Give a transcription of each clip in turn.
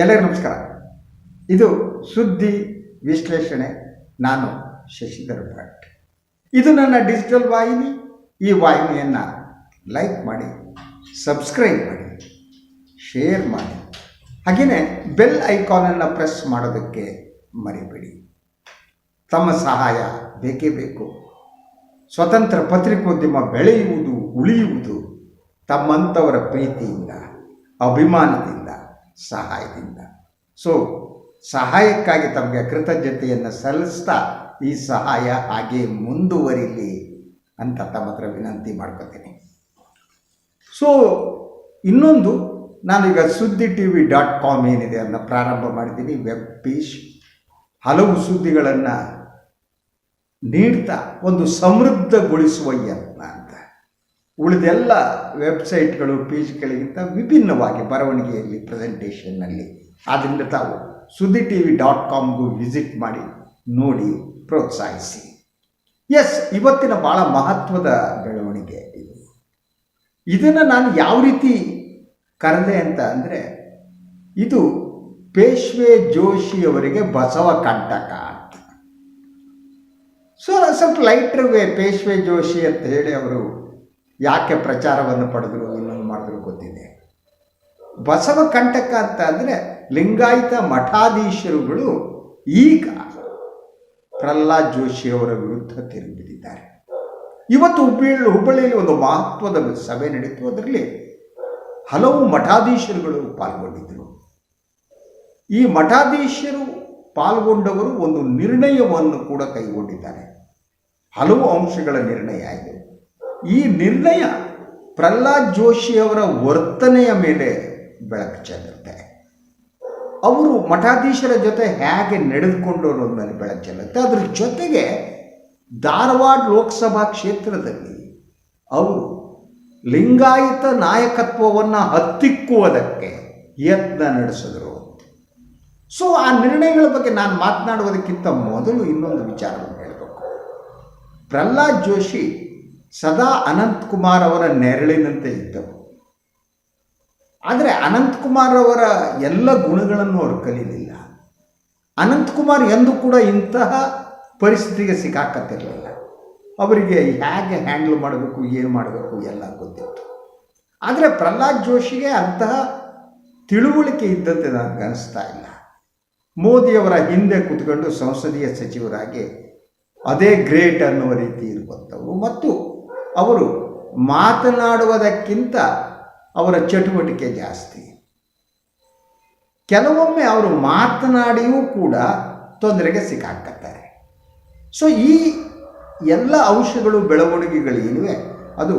ಎಲ್ಲರಿಗೂ ನಮಸ್ಕಾರ. ಇದು ಸುದ್ದಿ ವಿಶ್ಲೇಷಣೆ. ನಾನು ಶಶಿಧರ್ ಭಟ್. ಇದು ನನ್ನ ಡಿಜಿಟಲ್ ವಾಹಿನಿ. ಈ ವಾಹಿನಿಯನ್ನು ಲೈಕ್ ಮಾಡಿ ಸಬ್ಸ್ಕ್ರೈಬ್ ಮಾಡಿ ಶೇರ್ ಮಾಡಿ. ಹಾಗೆಯೇ ಬೆಲ್ ಐಕಾನನ್ನು ಪ್ರೆಸ್ ಮಾಡೋದಕ್ಕೆ ಮರಿಬೇಡಿ. ತಮ್ಮ ಸಹಾಯ ಬೇಕೇ ಬೇಕು. ಸ್ವತಂತ್ರ ಪತ್ರಿಕೋದ್ಯಮ ಬೆಳೆಯುವುದು, ಉಳಿಯುವುದು ತಮ್ಮಂಥವರ ಪ್ರೀತಿಯಿಂದ, ಅಭಿಮಾನದಿಂದ. ಸಹಾಯದಿಂದ. ಸೊ ಸಹಾಯಕ್ಕಾಗಿ ತಮಗೆ ಕೃತಜ್ಞತೆಯನ್ನು ಸಲ್ಲಿಸ್ತಾ ಈ ಸಹಾಯ ಹಾಗೆ ಮುಂದುವರಿಲಿ ಅಂತ ತಮ್ಮ ಹತ್ರ ವಿನಂತಿ ಮಾಡ್ಕೋತೀನಿ. ಸೊ ಇನ್ನೊಂದು, ನಾನೀಗ ಸುದ್ದಿ ಟಿ ವಿ ಡಾಟ್ ಕಾಮ್ ಏನಿದೆ ಅದನ್ನು ಪ್ರಾರಂಭ ಮಾಡಿದ್ದೀನಿ ವೆಬ್ ಪೇಜ್ ಹಲವು ಸುದ್ದಿಗಳನ್ನು ನೀಡ್ತಾ, ಒಂದು ಸಮೃದ್ಧಗೊಳಿಸುವ ಯತ್ನ. ಉಳಿದೆಲ್ಲ ವೆಬ್ಸೈಟ್ಗಳು ಪೇಜ್ಗಳಿಗಿಂತ ವಿಭಿನ್ನವಾಗಿ ಬರವಣಿಗೆಯಲ್ಲಿ ಪ್ರೆಸೆಂಟೇಷನ್ನಲ್ಲಿ ಆದ್ದರಿಂದ ತಾವು ಸುದ್ದಿ ಟಿ ವಿ ಡಾಟ್ ಕಾಮ್ಗೂ ವಿಸಿಟ್ ಮಾಡಿ, ನೋಡಿ, ಪ್ರೋತ್ಸಾಹಿಸಿ. ಎಸ್ ಇವತ್ತಿನ ಭಾಳ ಮಹತ್ವದ ಬೆಳವಣಿಗೆ ಇದು. ಇದನ್ನು ನಾನು ಯಾವ ರೀತಿ ಕರೆದೆ ಅಂತ ಅಂದರೆ, ಇದು ಪೇಶ್ವೆ ಜೋಶಿಯವರಿಗೆ ಬಸವ ಕಂಟಕ ಅಂತ. ಸೊ ಸ್ವಲ್ಪ ಲೈಟ್ರ್ ವೇ ಪೇಶ್ವೆ ಜೋಶಿ ಅಂತ ಹೇಳಿ ಅವರು ಯಾಕೆ ಪ್ರಚಾರವನ್ನು ಪಡೆದ್ರು ಇನ್ನೊಂದು ಮಾಡಿದ್ರು ಗೊತ್ತಿದೆ. ಬಸವ ಕಂಟಕ ಅಂತ ಅಂದರೆ ಲಿಂಗಾಯತ ಮಠಾಧೀಶರುಗಳು ಈಗ ಪ್ರಹ್ಲಾದ್ ಜೋಶಿಯವರ ವಿರುದ್ಧ ತಿರುಗಿಬಿಟ್ಟಿದ್ದಾರೆ ಇವತ್ತು ಹುಬ್ಬಳ್ಳಿ ಹುಬ್ಬಳ್ಳಿಯಲ್ಲಿ ಒಂದು ಮಹತ್ವದ ಸಭೆ ನಡೀತು ಅದರಲ್ಲಿ ಹಲವು ಮಠಾಧೀಶರುಗಳು ಪಾಲ್ಗೊಂಡಿದ್ದರು. ಈ ಮಠಾಧೀಶರು ಪಾಲ್ಗೊಂಡವರು ಒಂದು ನಿರ್ಣಯವನ್ನು ಕೂಡ ಕೈಗೊಂಡಿದ್ದಾರೆ. ಹಲವು ಅಂಶಗಳ ನಿರ್ಣಯ ಇದೆ. ಈ ನಿರ್ಣಯ ಪ್ರಹ್ಲಾದ್ ಜೋಶಿಯವರ ವರ್ತನೆಯ ಮೇಲೆ ಬೆಳಕು ಚೆಲ್ಲುತ್ತೆ. ಅವರು ಮಠಾಧೀಶರ ಜೊತೆ ಹೇಗೆ ನಡೆದುಕೊಂಡು ಅನ್ನೋದ್ರ ಮೇಲೆ ಬೆಳಕು ಚೆಲ್ಲುತ್ತೆ. ಅದ್ರ ಜೊತೆಗೆ ಧಾರವಾಡ ಲೋಕಸಭಾ ಕ್ಷೇತ್ರದಲ್ಲಿ ಅವರು ಲಿಂಗಾಯತ ನಾಯಕತ್ವವನ್ನು ಹತ್ತಿಕ್ಕುವುದಕ್ಕೆ ಯತ್ನ ನಡೆಸಿದರು ಸೊ ಆ ನಿರ್ಣಯಗಳ ಬಗ್ಗೆ ನಾನು ಮಾತನಾಡುವುದಕ್ಕಿಂತ ಮೊದಲು ಇನ್ನೊಂದು ವಿಚಾರವನ್ನು ಹೇಳಬೇಕು. ಪ್ರಹ್ಲಾದ್ ಜೋಶಿ ಸದಾ ಅನಂತಕುಮಾರ್ ಅವರ ನೆರಳಿನಂತೆ ಇದ್ದವು. ಆದರೆ ಅನಂತಕುಮಾರ್ ಅವರ ಎಲ್ಲ ಗುಣಗಳನ್ನು ಅವರು ಕಲೀಲಿಲ್ಲ. ಅನಂತಕುಮಾರ್ ಎಂದೂ ಕೂಡ ಇಂತಹ ಪರಿಸ್ಥಿತಿಗೆ ಸಿಕ್ಕಾಕತ್ತಿರಲಿಲ್ಲ. ಅವರಿಗೆ ಹೇಗೆ ಹ್ಯಾಂಡಲ್ ಮಾಡಬೇಕು, ಏನು ಮಾಡಬೇಕು ಎಲ್ಲ ಗೊತ್ತಿತ್ತು. ಆದರೆ ಪ್ರಹ್ಲಾದ್ ಜೋಶಿಗೆ ಅಂತಹ ತಿಳುವಳಿಕೆ ಇದ್ದಂತೆ ನನಗೆ ಅನಿಸ್ತಾ ಇಲ್ಲ. ಮೋದಿಯವರ ಹಿಂದೆ ಕೂತ್ಕೊಂಡು ಸಂಸದೀಯ ಸಚಿವರಾಗಿ ಅದೇ ಗ್ರೇಟ್ ಅನ್ನುವ ರೀತಿ ಇರುವಂಥವು ಮತ್ತು ಅವರು ಮಾತನಾಡುವುದಕ್ಕಿಂತ ಅವರ ಚಟುವಟಿಕೆ ಜಾಸ್ತಿ. ಕೆಲವೊಮ್ಮೆ ಅವರು ಮಾತನಾಡಿಯೂ ಕೂಡ ತೊಂದರೆಗೆ ಸಿಕ್ಕಾಕತ್ತಾರೆ. ಸೊ ಈ ಎಲ್ಲ ಅಂಶಗಳು ಬೆಳವಣಿಗೆಗಳೇನಿವೆ ಅದು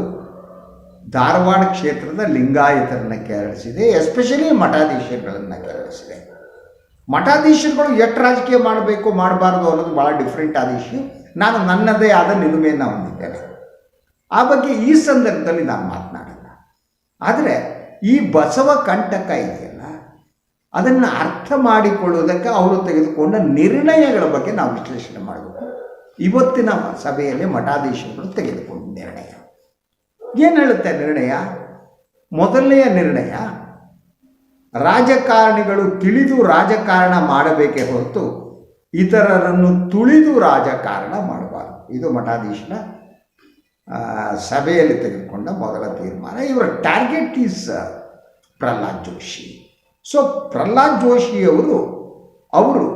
ಧಾರವಾಡ ಕ್ಷೇತ್ರದ ಲಿಂಗಾಯತರನ್ನು ಕೆರಳಿಸಿದೆ ಎಸ್ಪೆಷಲಿ ಮಠಾಧೀಶರುಗಳನ್ನು ಕೆರಳಿಸಿದೆ ಮಠಾಧೀಶರುಗಳು ಎಷ್ಟು ರಾಜಕೀಯ ಮಾಡಬೇಕು, ಮಾಡಬಾರ್ದು ಅನ್ನೋದು ಭಾಳ ಡಿಫ್ರೆಂಟ್ ಆದ ಇಶ್ಯೂ ನಾನು ನನ್ನದೇ ಆದ ನಿಲುಮೆಯನ್ನು ಹೊಂದಿದ್ದೇನೆ. ಆ ಬಗ್ಗೆ ಈ ಸಂದರ್ಭದಲ್ಲಿ ನಾನು ಮಾತನಾಡಲ್ಲ. ಆದರೆ ಈ ಬಸವ ಕಂಟಕ ಇದೆಯಲ್ಲ, ಅದನ್ನು ಅರ್ಥ ಮಾಡಿಕೊಳ್ಳುವುದಕ್ಕೆ ಅವರು ತೆಗೆದುಕೊಂಡ ನಿರ್ಣಯಗಳ ಬಗ್ಗೆ ನಾವು ವಿಶ್ಲೇಷಣೆ ಮಾಡಬೇಕು. ಇವತ್ತಿನ ಸಭೆಯಲ್ಲಿ ಮಠಾಧೀಶರು ತೆಗೆದುಕೊಂಡ ನಿರ್ಣಯ. ಏನು ಹೇಳುತ್ತೆ ನಿರ್ಣಯ? ಮೊದಲನೆಯ ನಿರ್ಣಯ, ರಾಜಕಾರಣಿಗಳು ತಿಳಿದು ರಾಜಕಾರಣ ಮಾಡಬೇಕೇ ಹೊರತು ಇತರರನ್ನು ತುಳಿದು ರಾಜಕಾರಣ ಮಾಡಬಾರದು. ಇದು ಮಠಾಧೀಶನ ಸಭೆಯಲ್ಲಿ ತೆಗೆದುಕೊಂಡ ಮೊದಲ ತೀರ್ಮಾನ. ಇವರ target is Prahlad Joshi. So Prahlad ಜೋಶಿಯವರು ಅವರು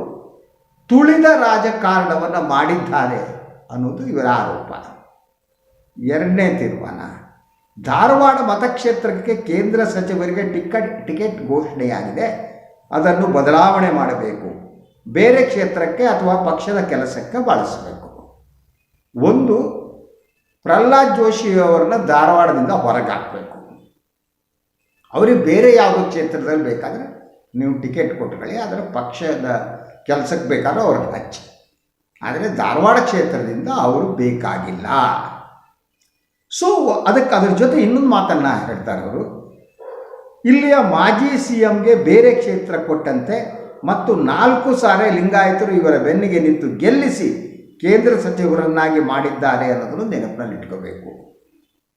ತುಳಿದ ರಾಜಕಾರಣವನ್ನು ಮಾಡಿದ್ದಾರೆ ಅನ್ನೋದು ಇವರ ಆರೋಪ. ಎರಡನೇ ತೀರ್ಮಾನ, ಧಾರವಾಡ ಮತಕ್ಷೇತ್ರಕ್ಕೆ ಕೇಂದ್ರ ಸಚಿವರಿಗೆ ಟಿಕೆಟ್ ಟಿಕೆಟ್ ಘೋಷಣೆಯಾಗಿದೆ. ಅದನ್ನು ಬದಲಾವಣೆ ಮಾಡಬೇಕು. ಬೇರೆ ಕ್ಷೇತ್ರಕ್ಕೆ ಅಥವಾ ಪಕ್ಷದ ಕೆಲಸಕ್ಕೆ ಬಳಸಬೇಕು. ಒಂದು ಪ್ರಹ್ಲಾದ್ ಜೋಶಿಯವರನ್ನ ಧಾರವಾಡದಿಂದ ಹೊರಗಾಕಬೇಕು. ಅವರಿಗೆ ಬೇರೆ ಯಾವುದೋ ಕ್ಷೇತ್ರದಲ್ಲಿ ಬೇಕಾದರೆ ನೀವು ಟಿಕೆಟ್ ಕೊಟ್ಕೊಳ್ಳಿ ಆದರೆ ಪಕ್ಷದ ಕೆಲಸಕ್ಕೆ ಬೇಕಾದ್ರೆ ಅವ್ರಿಗೆ ಹಚ್ಚಿ. ಆದರೆ ಧಾರವಾಡ ಕ್ಷೇತ್ರದಿಂದ ಅವರು ಬೇಕಾಗಿಲ್ಲ. ಸೊ ಅದಕ್ಕೆ ಅದರ ಜೊತೆ ಇನ್ನೊಂದು ಮಾತನ್ನು ಹೇಳ್ತಾರೆ ಅವರು. ಇಲ್ಲಿಯ ಮಾಜಿ ಸಿ ಎಂಗೆ ಬೇರೆ ಕ್ಷೇತ್ರ ಕೊಟ್ಟಂತೆ ಮತ್ತು ನಾಲ್ಕು ಸಾರಿ ಲಿಂಗಾಯತರು ಇವರ ಬೆನ್ನಿಗೆ ನಿಂತು ಗೆಲ್ಲಿಸಿ ಕೇಂದ್ರ ಸಚಿವರನ್ನಾಗಿ ಮಾಡಿದ್ದಾರೆ ಅನ್ನೋದನ್ನು ನೆನಪಿನಲ್ಲಿ ಇಟ್ಕೋಬೇಕು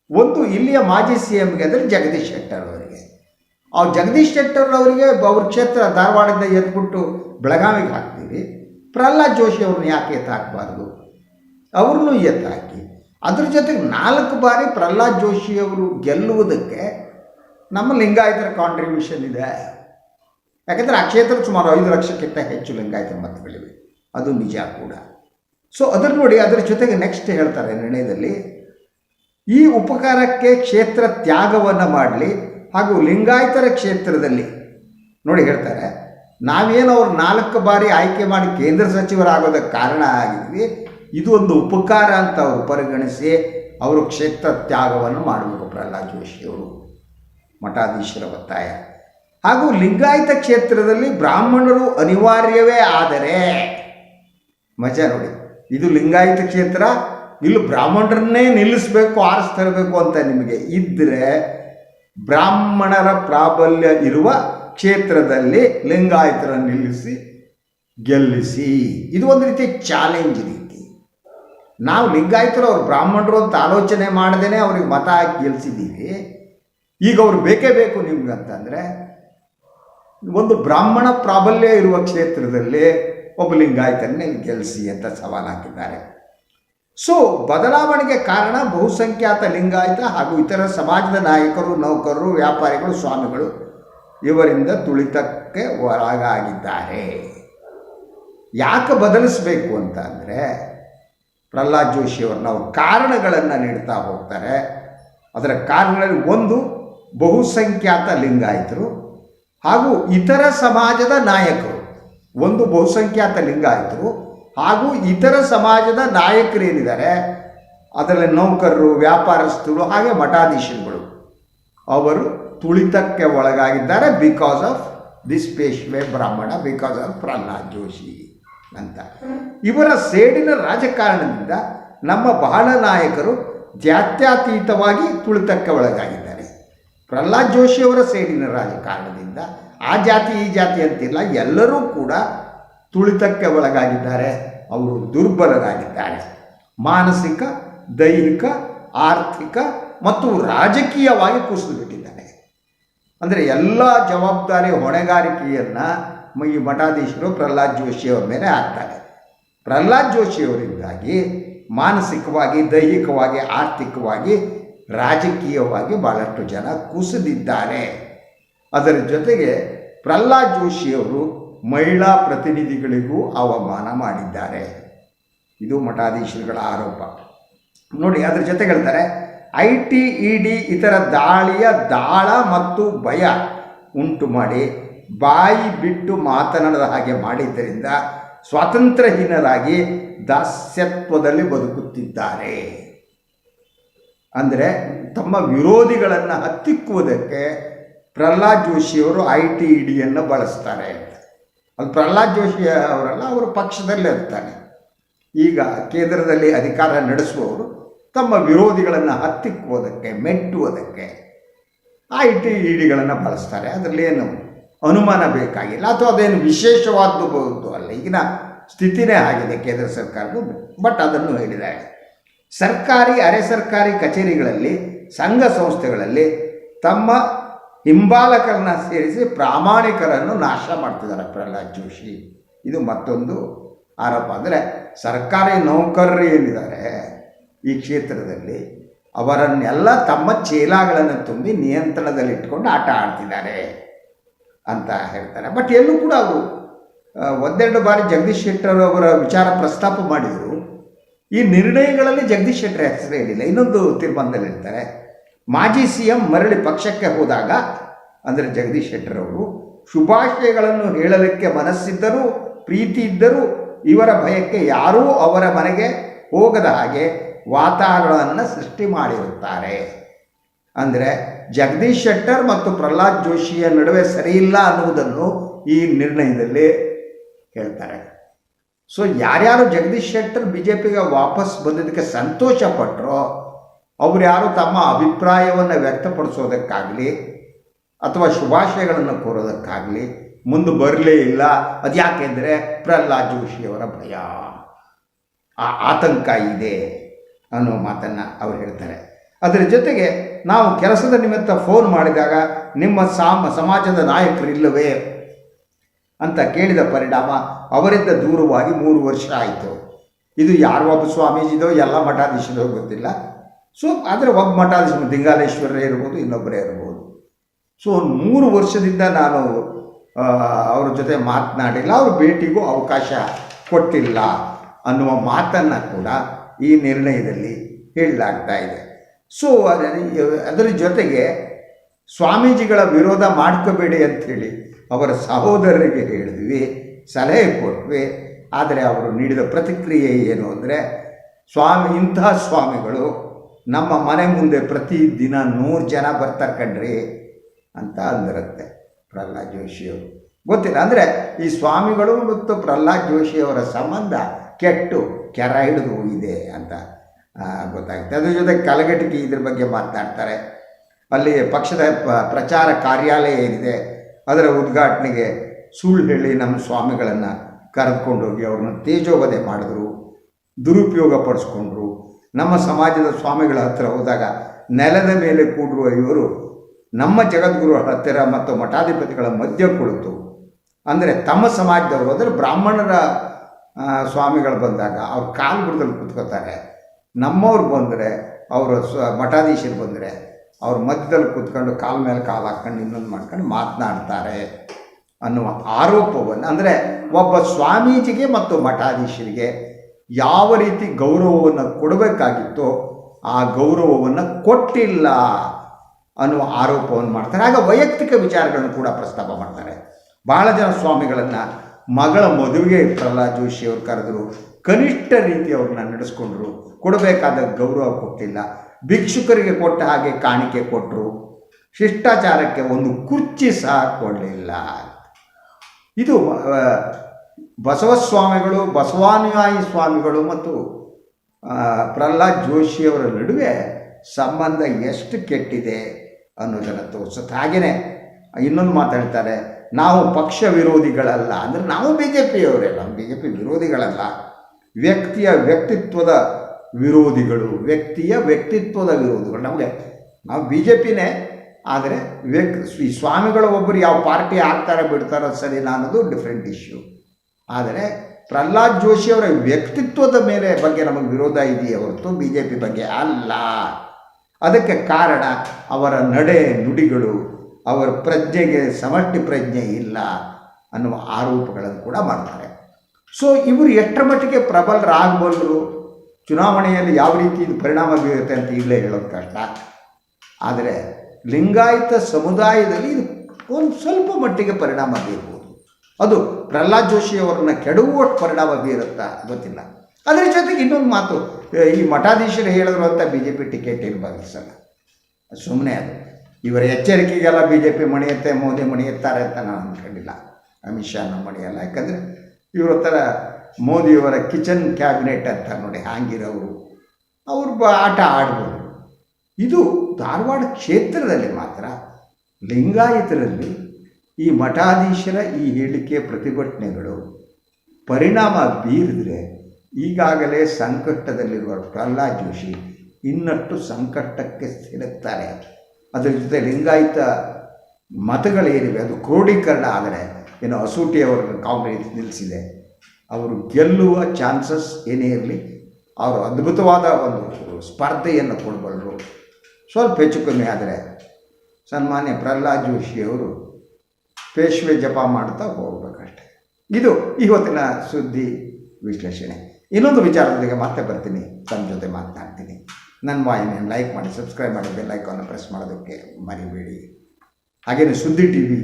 ಒಂದು ಇಲ್ಲಿಯ ಮಾಜಿ ಸಿ ಎಂಗೆ ಅಂದರೆ ಜಗದೀಶ್ ಶೆಟ್ಟರ್ ಅವರಿಗೆ. ಆ ಜಗದೀಶ್ ಶೆಟ್ಟರ್ ಅವರಿಗೆ ಅವ್ರ ಕ್ಷೇತ್ರ ಧಾರವಾಡದಿಂದ ಎದ್ದುಬಿಟ್ಟು ಬೆಳಗಾವಿಗೆ ಹಾಕ್ತೀವಿ. ಪ್ರಹ್ಲಾದ್ ಜೋಶಿ ಅವ್ರನ್ನ ಯಾಕೆ ಎತ್ತಾಕಬಾರ್ದು? ಅವ್ರನ್ನೂ ಎತ್ತಾಕಿ. ಅದ್ರ ಜೊತೆಗೆ ನಾಲ್ಕು ಬಾರಿ ಪ್ರಹ್ಲಾದ್ ಜೋಶಿಯವರು ಗೆಲ್ಲುವುದಕ್ಕೆ ನಮ್ಮ ಲಿಂಗಾಯತರ ಕಾಂಟ್ರಿಬ್ಯೂಷನ್ ಇದೆ. ಯಾಕಂದರೆ ಆ ಕ್ಷೇತ್ರ ಸುಮಾರು ಐದು ಲಕ್ಷಕ್ಕಿಂತ ಹೆಚ್ಚು ಲಿಂಗಾಯತ ಮತಗಳಿವೆ. ಅದು ನಿಜ ಕೂಡ. ಸೊ ಅದರ ನೋಡಿ ಅದರ ಜೊತೆಗೆ ನೆಕ್ಸ್ಟ್ ಹೇಳ್ತಾರೆ ನಿರ್ಣಯದಲ್ಲಿ, ಈ ಉಪಕಾರಕ್ಕೆ ಕ್ಷೇತ್ರ ತ್ಯಾಗವನ್ನು ಮಾಡಲಿ ಹಾಗೂ ಲಿಂಗಾಯತರ ಕ್ಷೇತ್ರದಲ್ಲಿ, ನೋಡಿ ಹೇಳ್ತಾರೆ, ನಾವೇನು ಅವ್ರು ನಾಲ್ಕು ಬಾರಿ ಆಯ್ಕೆ ಮಾಡಿ ಕೇಂದ್ರ ಸಚಿವರಾಗೋದಕ್ಕೆ ಕಾರಣ ಆಗಿದ್ವಿ, ಇದು ಒಂದು ಉಪಕಾರ ಅಂತ ಅವರು ಪರಿಗಣಿಸಿ ಅವರು ಕ್ಷೇತ್ರ ತ್ಯಾಗವನ್ನು ಮಾಡಬೇಕು ಪ್ರಹ್ಲಾದ್ ಜೋಶಿಯವರು ಮಠಾಧೀಶರ ಒತ್ತಾಯ. ಹಾಗೂ ಲಿಂಗಾಯತ ಕ್ಷೇತ್ರದಲ್ಲಿ ಬ್ರಾಹ್ಮಣರು ಅನಿವಾರ್ಯವೇ ಆದರೆ, ಮಜಾ ನೋಡಿ. ಇದು ಲಿಂಗಾಯತ ಕ್ಷೇತ್ರ, ಇಲ್ಲಿ ಬ್ರಾಹ್ಮಣರನ್ನೇ ನಿಲ್ಲಿಸಬೇಕು ಆರಿಸ್ತರಬೇಕು ಅಂತ ನಿಮಗೆ ಇದ್ದರೆ ಬ್ರಾಹ್ಮಣರ ಪ್ರಾಬಲ್ಯ ಇರುವ ಕ್ಷೇತ್ರದಲ್ಲಿ ಲಿಂಗಾಯತರ ನಿಲ್ಲಿಸಿ, ಗೆಲ್ಲಿಸಿ. ಇದು ಒಂದು ರೀತಿ ಚಾಲೆಂಜ್ ರೀತಿ. ನಾವು ಲಿಂಗಾಯತರು, ಅವ್ರು ಬ್ರಾಹ್ಮಣರು ಅಂತ ಆಲೋಚನೆ ಮಾಡದೇ ಅವ್ರಿಗೆ ಮತ ಹಾಕಿ ಗೆಲ್ಲಿಸಿದ್ದೀವಿ ಈಗ ಅವ್ರು ಬೇಕೇ ಬೇಕು ನಿಮ್ಗೆ ಅಂತಂದರೆ, ಒಂದು ಬ್ರಾಹ್ಮಣ ಪ್ರಾಬಲ್ಯ ಇರುವ ಕ್ಷೇತ್ರದಲ್ಲಿ ಒಬ್ಬ ಲಿಂಗಾಯತನ್ನೇ ಗೆಲ್ಲಿಸಿ ಅಂತ ಸವಾಲು ಹಾಕಿದ್ದಾರೆ. ಸೊ ಬದಲಾವಣೆಗೆ ಕಾರಣ ಬಹುಸಂಖ್ಯಾತ ಲಿಂಗಾಯತ ಹಾಗೂ ಇತರ ಸಮಾಜದ ನಾಯಕರು, ನೌಕರರು, ವ್ಯಾಪಾರಿಗಳು, ಸ್ವಾಮಿಗಳು ಇವರಿಂದ ತುಳಿತಕ್ಕೆ ಒಳಗಾಗಿದ್ದಾರೆ. ಯಾಕೆ ಬದಲಿಸಬೇಕು ಅಂತ ಅಂದರೆ, ಪ್ರಹ್ಲಾದ್ ಜೋಶಿಯವ್ರನ್ನ ನಾವು ಕಾರಣಗಳನ್ನು ನೀಡ್ತಾ ಹೋಗ್ತಾರೆ. ಅದರ ಕಾರಣಗಳಲ್ಲಿ ಒಂದು, ಬಹುಸಂಖ್ಯಾತ ಲಿಂಗಾಯತರು ಹಾಗೂ ಇತರ ಸಮಾಜದ ನಾಯಕರು. ಒಂದು ಬಹುಸಂಖ್ಯಾತ ಲಿಂಗಾಯತರು ಹಾಗೂ ಇತರ ಸಮಾಜದ ನಾಯಕರೇನಿದ್ದಾರೆ? ಅದರಲ್ಲಿ ನೌಕರರು, ವ್ಯಾಪಾರಸ್ಥರು, ಹಾಗೆ ಮಠಾಧೀಶರುಗಳು. ಅವರು ತುಳಿತಕ್ಕೆ ಒಳಗಾಗಿದ್ದಾರೆ ಬಿಕಾಸ್ ಆಫ್ ದಿಸ್ ಪೇಶ್ವೆ ಬ್ರಾಹ್ಮಣ ಬಿಕಾಸ್ ಆಫ್ ಪ್ರಹ್ಲಾದ್ ಜೋಶಿ ಅಂತ. ಇವರ ಸೇಡಿನ ರಾಜಕಾರಣದಿಂದ ನಮ್ಮ ಬಹಳ ನಾಯಕರು ಜಾತ್ಯತೀತವಾಗಿ ತುಳಿತಕ್ಕೆ ಒಳಗಾಗಿದ್ದಾರೆ. ಪ್ರಹ್ಲಾದ್ ಜೋಶಿಯವರ ಸೇಡಿನ ರಾಜಕಾರಣದಿಂದ ಆ ಜಾತಿ, ಈ ಜಾತಿ ಅಂತಿಲ್ಲ, ಎಲ್ಲರೂ ಕೂಡ ತುಳಿತಕ್ಕೆ ಒಳಗಾಗಿದ್ದಾರೆ. ಅವರು ದುರ್ಬಲರಾಗಿದ್ದಾರೆ. ಮಾನಸಿಕ, ದೈಹಿಕ, ಆರ್ಥಿಕ ಮತ್ತು ರಾಜಕೀಯವಾಗಿ ಕುಸಿದು ಬಿಟ್ಟಿದ್ದಾರೆ ಅಂದರೆ ಎಲ್ಲ ಜವಾಬ್ದಾರಿ ಹೊಣೆಗಾರಿಕೆಯನ್ನು ಈ ಮಠಾಧೀಶರು ಪ್ರಹ್ಲಾದ್ ಜೋಶಿಯವರ ಮೇಲೆ ಹಾಕ್ತಾರೆ. ಪ್ರಹ್ಲಾದ್ ಜೋಶಿಯವರಿಂದಾಗಿ ಮಾನಸಿಕವಾಗಿ, ದೈಹಿಕವಾಗಿ, ಆರ್ಥಿಕವಾಗಿ, ರಾಜಕೀಯವಾಗಿ ಭಾಳಷ್ಟು ಜನ ಕುಸಿದಿದ್ದಾರೆ. ಅದರ ಜೊತೆಗೆ ಪ್ರಹ್ಲಾದ್ ಜೋಶಿಯವರು ಮಹಿಳಾ ಪ್ರತಿನಿಧಿಗಳಿಗೂ ಅವಮಾನ ಮಾಡಿದ್ದಾರೆ. ಇದು ಮಠಾಧೀಶರುಗಳ ಆರೋಪ. ನೋಡಿ, ಅದರ ಜೊತೆಗೆ ಹೇಳ್ತಾರೆ ಐ ಟಿ ಇ ಡಿ ಇತರ ದಾಳಿಯ ದಾಳ ಮತ್ತು ಭಯ ಉಂಟು ಮಾಡಿ ಬಾಯಿ ಬಿಟ್ಟು ಮಾತನಾಡದ ಹಾಗೆ ಮಾಡಿದ್ದರಿಂದ ಸ್ವಾತಂತ್ರ್ಯಹೀನರಾಗಿ ದಾಸ್ಯತ್ವದಲ್ಲಿ ಬದುಕುತ್ತಿದ್ದಾರೆ. ಅಂದರೆ ತಮ್ಮ ವಿರೋಧಿಗಳನ್ನು ಹತ್ತಿಕ್ಕುವುದಕ್ಕೆ ಪ್ರಹ್ಲಾದ್ ಜೋಶಿಯವರು ಐ ಟಿ ಇಡಿಯನ್ನು ಡಿಯನ್ನು ಬಳಸ್ತಾರೆ. ಅಂತ ಅದು ಪ್ರಹ್ಲಾದ್ ಜೋಶಿ ಅವರಲ್ಲ, ಅವರು ಪಕ್ಷದಲ್ಲೇ ಇರ್ತಾನೆ ಈಗ ಕೇಂದ್ರದಲ್ಲಿ ಅಧಿಕಾರ ನಡೆಸುವವರು ತಮ್ಮ ವಿರೋಧಿಗಳನ್ನು ಹತ್ತಿಕ್ಕುವುದಕ್ಕೆ ಮೆಟ್ಟುವುದಕ್ಕೆ ಐ ಟಿ ಇ ಡಿಗಳನ್ನು ಬಳಸ್ತಾರೆ. ಅದರಲ್ಲೇನು ಅನುಮಾನ ಬೇಕಾಗಿಲ್ಲ, ಅಥವಾ ಅದೇನು ವಿಶೇಷವಾದ್ದು ಬಹುದು ಅಲ್ಲ, ಈಗಿನ ಸ್ಥಿತಿನೇ ಆಗಿದೆ ಕೇಂದ್ರ ಸರ್ಕಾರದ್ದು. ಬಟ್ ಅದನ್ನು ಹೇಳಿದ್ದಾರೆ ಸರ್ಕಾರಿ, ಅರೆ ಸರ್ಕಾರಿ ಕಚೇರಿಗಳಲ್ಲಿ, ಸಂಘ ಸಂಸ್ಥೆಗಳಲ್ಲಿ ತಮ್ಮ ಹಿಂಬಾಲಕರನ್ನ ಸೇರಿಸಿ ಪ್ರಾಮಾಣಿಕರನ್ನು ನಾಶ ಮಾಡ್ತಿದ್ದಾರೆ ಪ್ರಹ್ಲಾದ್ ಜೋಶಿ. ಇದು ಮತ್ತೊಂದು ಆರೋಪ. ಅಂದರೆ ಸರ್ಕಾರಿ ನೌಕರರು ಏನಿದ್ದಾರೆ ಈ ಕ್ಷೇತ್ರದಲ್ಲಿ, ಅವರನ್ನೆಲ್ಲ ತಮ್ಮ ಚೇಲಾಗಳನ್ನು ತುಂಬಿ ನಿಯಂತ್ರಣದಲ್ಲಿಟ್ಕೊಂಡು ಆಟ ಆಡ್ತಿದ್ದಾರೆ ಅಂತ ಹೇಳ್ತಾರೆ. ಬಟ್ ಎಲ್ಲೂ ಕೂಡ ಅವರು ಒಂದೆರಡು ಬಾರಿ ಜಗದೀಶ್ ಶೆಟ್ಟರ್ ಅವರ ವಿಚಾರ ಪ್ರಸ್ತಾಪ ಮಾಡಿದರು. ಈ ನಿರ್ಣಯಗಳಲ್ಲಿ ಜಗದೀಶ್ ಶೆಟ್ಟರ್ ಹೆಸರು ಹೇಳಿಲ್ಲ ಇನ್ನೊಂದು ತೀರ್ಮಾನದಲ್ಲಿ ಇರ್ತಾರೆ ಮಾಜಿ ಸಿ ಎಂ ಮರಳಿ ಪಕ್ಷಕ್ಕೆ ಹೋದಾಗ, ಅಂದರೆ ಜಗದೀಶ್ ಶೆಟ್ಟರ್ ಅವರು ಶುಭಾಶಯಗಳನ್ನು ಹೇಳಲಿಕ್ಕೆ ಮನಸ್ಸಿದ್ದರೂ, ಪ್ರೀತಿ ಇದ್ದರೂ, ಇವರ ಭಯಕ್ಕೆ ಯಾರೂ ಅವರ ಮನೆಗೆ ಹೋಗದ ಹಾಗೆ ವಾತಾವರಣವನ್ನು ಸೃಷ್ಟಿ ಮಾಡಿರುತ್ತಾರೆ. ಅಂದರೆ ಜಗದೀಶ್ ಶೆಟ್ಟರ್ ಮತ್ತು ಪ್ರಹ್ಲಾದ್ ಜೋಶಿಯ ನಡುವೆ ಸರಿಯಿಲ್ಲ ಅನ್ನುವುದನ್ನು ಈ ನಿರ್ಣಯದಲ್ಲಿ ಹೇಳ್ತಾರೆ. ಸೊ ಯಾರ್ಯಾರು ಜಗದೀಶ್ ಶೆಟ್ಟರ್ ಬಿ ಜೆ ಪಿಗೆ ವಾಪಸ್ ಬಂದಿದ್ದಕ್ಕೆ ಸಂತೋಷ ಪಟ್ಟರೋ ಅವ್ರು ಯಾರು ತಮ್ಮ ಅಭಿಪ್ರಾಯವನ್ನು ವ್ಯಕ್ತಪಡಿಸೋದಕ್ಕಾಗಲಿ ಅಥವಾ ಶುಭಾಶಯಗಳನ್ನು ಕೋರೋದಕ್ಕಾಗಲಿ ಮುಂದೆ ಬರಲೇ ಇಲ್ಲ ಅದ್ಯಾಕೆಂದರೆ ಪ್ರಹ್ಲಾದ್ ಜೋಶಿಯವರ ಭಯ. ಆ ಆತಂಕ ಇದೆ ಅನ್ನೋ ಮಾತನ್ನು ಅವರು ಹೇಳ್ತಾರೆ. ಅದರ ಜೊತೆಗೆ ನಾವು ಕೆಲಸದ ನಿಮಿತ್ತ ಫೋನ್ ಮಾಡಿದಾಗ ನಿಮ್ಮ ಸಾಮ, ಸಮಾಜದ ನಾಯಕರಿಲ್ಲವೇ ಅಂತ ಕೇಳಿದ ಪರಿಣಾಮ ಅವರಿಂದ ದೂರವಾಗಿ ಮೂರು ವರ್ಷ ಆಯಿತು. ಇದು ಯಾರು ಒಬ್ಬ ಸ್ವಾಮೀಜಿದೋ, ಎಲ್ಲ ಮಠಾಧೀಶದೋ ಗೊತ್ತಿಲ್ಲ. ಸೊ ಆದರೆ ಒಬ್ಬ ಮಠಾಧೀಶ ದಿಂಗಾಲೇಶ್ವರೇ ಇರ್ಬೋದು, ಇನ್ನೊಬ್ಬರೇ ಇರ್ಬೋದು. ಸೊ ಮೂರು ವರ್ಷದಿಂದ ನಾನು ಅವ್ರ ಜೊತೆ ಮಾತನಾಡಿಲ್ಲ, ಅವ್ರ ಭೇಟಿಗೂ ಅವಕಾಶ ಕೊಟ್ಟಿಲ್ಲ ಅನ್ನುವ ಮಾತನ್ನು ಕೂಡ ಈ ನಿರ್ಣಯದಲ್ಲಿ ಹೇಳಲಾಗ್ತಾ ಇದೆ. ಸೊ ಅದರ ಜೊತೆಗೆ ಸ್ವಾಮೀಜಿಗಳ ವಿರೋಧ ಮಾಡ್ಕೋಬೇಡಿ ಅಂಥೇಳಿ ಅವರ ಸಹೋದರರಿಗೆ ಹೇಳಿದ್ವಿ, ಸಲಹೆ ಕೊಟ್ವಿ. ಆದರೆ ಅವರು ನೀಡಿದ ಪ್ರತಿಕ್ರಿಯೆ ಏನು ಅಂದರೆ, ಸ್ವಾಮಿ, ಇಂತಹ ಸ್ವಾಮಿಗಳು ನಮ್ಮ ಮನೆ ಮುಂದೆ ಪ್ರತಿದಿನ ನೂರು ಜನ ಬರ್ತಾರೆ ಕಣ್ರಿ ಅಂತ ಅಂದಿರುತ್ತೆ ಪ್ರಹ್ಲಾದ್ ಜೋಶಿಯವರು. ಗೊತ್ತಿಲ್ಲ, ಅಂದರೆ ಈ ಸ್ವಾಮಿಗಳು ಮತ್ತು ಪ್ರಹ್ಲಾದ್ ಜೋಶಿಯವರ ಸಂಬಂಧ ಕೆಟ್ಟು ಕೆರ ಹಿಡಿದು ಹೋಗಿದೆ ಅಂತ ಗೊತ್ತಾಗುತ್ತೆ ಅದ್ರ ಜೊತೆ ಕಲಗಟ್ಟಿಗೆ ಇದ್ರ ಬಗ್ಗೆ ಮಾತನಾಡ್ತಾರೆ ಅಲ್ಲಿ ಪಕ್ಷದ ಪ್ರಚಾರ ಕಾರ್ಯಾಲಯ ಏನಿದೆ, ಅದರ ಉದ್ಘಾಟನೆಗೆ ಸುಳ್ಳು ಹೇಳಿ ನಮ್ಮ ಸ್ವಾಮಿಗಳನ್ನು ಕರೆದುಕೊಂಡೋಗಿ ಅವ್ರನ್ನ ತೇಜೋವಧೆ ಮಾಡಿದ್ರು, ದುರುಪಯೋಗ ಪಡಿಸ್ಕೊಂಡ್ರು. ನಮ್ಮ ಸಮಾಜದ ಸ್ವಾಮಿಗಳ ಹತ್ತಿರ ಹೋದಾಗ ನೆಲದ ಮೇಲೆ ಕೂಡಿರುವ ಇವರು ನಮ್ಮ ಜಗದ್ಗುರು ಹತ್ತಿರ ಮತ್ತು ಮಠಾಧಿಪತಿಗಳ ಮಧ್ಯ ಕುಳಿತು. ಅಂದರೆ ತಮ್ಮ ಸಮಾಜದವರು ಅಂದರೆ ಬ್ರಾಹ್ಮಣರ ಸ್ವಾಮಿಗಳು ಬಂದಾಗ ಅವ್ರ ಕಾಲು ಬುಡದಲ್ಲಿ ಕೂತ್ಕೋತಾರೆ ನಮ್ಮವ್ರು ಬಂದರೆ ಅವರು ಸ್ವ ಮಠಾಧೀಶರು ಬಂದರೆ ಅವ್ರ ಮಧ್ಯದಲ್ಲಿ ಕೂತ್ಕೊಂಡು ಕಾಲು ಮೇಲೆ ಕಾಲು ಹಾಕ್ಕೊಂಡು ಇನ್ನೊಂದು ಮಾಡ್ಕೊಂಡು ಮಾತನಾಡ್ತಾರೆ ಅನ್ನುವ ಆರೋಪವನ್ನು, ಅಂದರೆ ಒಬ್ಬ ಸ್ವಾಮೀಜಿಗೆ ಮತ್ತು ಮಠಾಧೀಶರಿಗೆ ಯಾವ ರೀತಿ ಗೌರವವನ್ನು ಕೊಡಬೇಕಾಗಿತ್ತೋ ಆ ಗೌರವವನ್ನು ಕೊಟ್ಟಿಲ್ಲ ಅನ್ನುವ ಆರೋಪವನ್ನು ಮಾಡ್ತಾರೆ. ಆಗ ವೈಯಕ್ತಿಕ ವಿಚಾರಗಳನ್ನು ಕೂಡ ಪ್ರಸ್ತಾಪ ಮಾಡ್ತಾರೆ. ಬಹಳ ಜನ ಸ್ವಾಮಿಗಳನ್ನು ಮಗಳ ಮದುವೆಗೆ ಪ್ರಹ್ಲಾದ್ ಜೋಶಿ ಅವರು ಕರೆದರು, ಕನಿಷ್ಠ ರೀತಿ ಅವ್ರನ್ನ ನಡೆಸ್ಕೊಂಡ್ರು, ಕೊಡಬೇಕಾದ ಗೌರವ ಕೊಟ್ಟಿಲ್ಲ. ಭಿಕ್ಷುಕರಿಗೆ ಕೊಟ್ಟ ಹಾಗೆ ಕಾಣಿಕೆ ಕೊಟ್ಟರು ಶಿಷ್ಟಾಚಾರಕ್ಕೆ ಒಂದು ಕುರ್ಚಿ ಸಹ ಕೊಡಲಿಲ್ಲ ಇದು ಬಸವಸ್ವಾಮಿಗಳು, ಬಸವಾನುಯಾಯಿ ಸ್ವಾಮಿಗಳು ಮತ್ತು ಪ್ರಹ್ಲಾದ್ ಜೋಶಿಯವರ ನಡುವೆ ಸಂಬಂಧ ಎಷ್ಟು ಕೆಟ್ಟಿದೆ ಅನ್ನೋದನ್ನು ತೋರಿಸುತ್ತೆ. ಹಾಗೆಯೇ ಇನ್ನೊಂದು ಮಾತಾಡ್ತಾರೆ ನಾವು ಪಕ್ಷ ವಿರೋಧಿಗಳಲ್ಲ ಅಂದರೆ ನಾವು ಬಿ ಜೆ ಪಿಯವರೇ ನಾವು ಬಿ ಜೆ ಪಿ ವಿರೋಧಿಗಳಲ್ಲ. ವ್ಯಕ್ತಿಯ ವ್ಯಕ್ತಿತ್ವದ ವಿರೋಧಿಗಳು, ವ್ಯಕ್ತಿಯ ವ್ಯಕ್ತಿತ್ವದ ವಿರೋಧಿಗಳು. ನಮಗೆ, ನಾವು ಬಿ ಜೆ ಪಿನೇ ಆದರೆ ವ್ಯಕ್ ಈ ಸ್ವಾಮಿಗಳು ಒಬ್ಬರು ಯಾವ ಪಾರ್ಟಿ ಆಗ್ತಾರೆ ಬಿಡ್ತಾರೋ ಸರಿನಾ ಅನ್ನೋದು ಡಿಫ್ರೆಂಟ್ ಇಶ್ಯೂ ಆದರೆ ಪ್ರಹ್ಲಾದ್ ಜೋಶಿ ಅವರ ವ್ಯಕ್ತಿತ್ವದ ಮೇಲೆ ಬಗ್ಗೆ ನಮಗೆ ವಿರೋಧ ಇದೆಯೇ ಹೊರತು ಬಿ ಜೆ ಪಿ ಬಗ್ಗೆ ಅಲ್ಲ. ಅದಕ್ಕೆ ಕಾರಣ ಅವರ ನಡೆ ನುಡಿಗಳು, ಅವರ ಪ್ರಜ್ಞೆಗೆ ಸಮಷ್ಟಿ ಪ್ರಜ್ಞೆ ಇಲ್ಲ ಅನ್ನುವ ಆರೋಪಗಳನ್ನು ಕೂಡ ಮಾಡ್ತಾರೆ. ಸೊ ಇವರು ಎಷ್ಟರ ಮಟ್ಟಿಗೆ ಪ್ರಬಲರಾಗಬಲ್ಲರು ಚುನಾವಣೆಯಲ್ಲಿ ಯಾವ ರೀತಿ ಇದು ಪರಿಣಾಮ ಬೀರುತ್ತೆ ಅಂತ ಈಗಲೇ ಹೇಳೋದು ಕಷ್ಟ. ಆದರೆ ಲಿಂಗಾಯತ ಸಮುದಾಯದಲ್ಲಿ ಇದು ಒಂದು ಸ್ವಲ್ಪ ಮಟ್ಟಿಗೆ ಪರಿಣಾಮ ಬೀರ್ಬೋದು. ಅದು ಪ್ರಹ್ಲಾದ್ ಜೋಶಿ ಅವರನ್ನ ಕೆಡುವಷ್ಟು ಪರಿಣಾಮ ಬೀರುತ್ತಾ ಗೊತ್ತಿಲ್ಲ. ಅದರ ಜೊತೆಗೆ ಇನ್ನೊಂದು ಮಾತು ಈ ಮಠಾಧೀಶರು ಹೇಳಿದ್ರು ಅಂತ ಬಿ ಜೆ ಪಿ ಟಿಕೆಟ್ ಏನು ಬದಲಿಸಲ್ಲ ಸುಮ್ಮನೆ ಅದು. ಇವರ ಎಚ್ಚರಿಕೆಗೆಲ್ಲ ಬಿ ಜೆ ಪಿ ಮಣಿಯುತ್ತೆ, ಮೋದಿ ಮಣಿಯುತ್ತಾರೆ ಅಂತ ನಾನು ಅಂದ್ಕೊಂಡಿಲ್ಲ. ಅಮಿತ್ ಶಾ ನಮ್ಮ ಮಣಿಯಲ್ಲ. ಯಾಕಂದರೆ ಇವ್ರ ಥರ ಮೋದಿಯವರ ಕಿಚನ್ ಕ್ಯಾಬಿನೆಟ್ ಅಂತ ನೋಡಿ ಹಾಂಗಿರೋರು, ಅವ್ರು ಆಟ ಆಡ್ಬೋದು. ಇದು ಧಾರವಾಡ ಕ್ಷೇತ್ರದಲ್ಲಿ ಮಾತ್ರ, ಲಿಂಗಾಯತರಲ್ಲಿ ಈ ಮಠಾಧೀಶರ ಈ ಹೇಳಿಕೆ ಪ್ರತಿಭಟನೆಗಳು ಪರಿಣಾಮ ಬೀರಿದ್ರೆ ಈಗಾಗಲೇ ಸಂಕಷ್ಟದಲ್ಲಿರುವ ಪ್ರಹ್ಲಾದ್ ಜೋಶಿ ಇನ್ನಷ್ಟು ಸಂಕಷ್ಟಕ್ಕೆ ಸಿಲುಕ್ತಾರೆ. ಅದರ ಜೊತೆ ಲಿಂಗಾಯಿತ ಮತಗಳೇನಿವೆ, ಅದು ಕ್ರೋಢೀಕರಣ ಆದರೆ ಏನು ಅಸೂಟಿ ಅವರನ್ನು ಕಾಂಗ್ರೆಸ್ ನಿಲ್ಲಿಸಿದೆ ಅವರು ಗೆಲ್ಲುವ ಚಾನ್ಸಸ್ ಏನೇ ಇರಲಿ, ಅವರು ಅದ್ಭುತವಾದ ಒಂದು ಸ್ಪರ್ಧೆಯನ್ನು ಕೊಡಬಲ್ಲರು ಸ್ವಲ್ಪ ಹೆಚ್ಚು ಕಮ್ಮಿ ಆದರೆ ಸನ್ಮಾನ್ಯ ಪ್ರಹ್ಲಾದ್ ಜೋಶಿಯವರು ಪೇಶ್ವೆ ಜಪ ಮಾಡ್ತಾ ಹೋಗ್ಬೇಕಷ್ಟೆ. ಇದು ಇವತ್ತಿನ ಸುದ್ದಿ ವಿಶ್ಲೇಷಣೆ. ಇನ್ನೊಂದು ವಿಚಾರದೊಂದಿಗೆ ಮತ್ತೆ ಬರ್ತೀನಿ. ತಮ್ಮ ಜೊತೆ ಮಾತನಾಡ್ತೀನಿ. ನನ್ನ ವಾಹಿನಿಯನ್ನು ಲೈಕ್ ಮಾಡಿ ಸಬ್ಸ್ಕ್ರೈಬ್ ಮಾಡಿ ಬೆಲ್ ಐಕಾನ್ ಪ್ರೆಸ್ ಮಾಡೋದಕ್ಕೆ ಮರಿಬೇಡಿ. ಹಾಗೆಯೇ ಸುದ್ದಿ ಟಿ ವಿ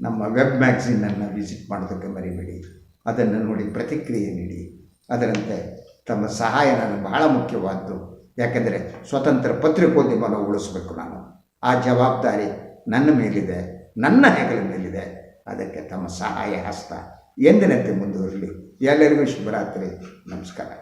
ನಮ್ಮ ವೆಬ್ ಮ್ಯಾಗ್ಝಿನನ್ನು ವಿಸಿಟ್ ಮಾಡೋದಕ್ಕೆ ಮರಿಬೇಡಿ. ಅದನ್ನು ನೋಡಿ ಪ್ರತಿಕ್ರಿಯೆ ನೀಡಿ. ಅದರಂತೆ ತಮ್ಮ ಸಹಾಯ ನಾನು ಬಹಳ ಮುಖ್ಯವಾದ್ದು. ಯಾಕೆಂದರೆ ಸ್ವತಂತ್ರ ಪತ್ರಿಕೋದ್ಯಮವನ್ನು ಉಳಿಸ್ಬೇಕು ನಾನು. ಆ ಜವಾಬ್ದಾರಿ ನನ್ನ ಮೇಲಿದೆ. ನನ್ನ ಹೆಗಲ ಮೇಲಿದೆ. ಅದಕ್ಕೆ ತಮ್ಮ ಸಹಾಯ ಹಸ್ತ. ಎಂದಿನಂತೆ ಮುಂದುವರಲಿ ಎಲ್ಲರಿಗೂ ಶುಭರಾತ್ರಿ. ನಮಸ್ಕಾರ.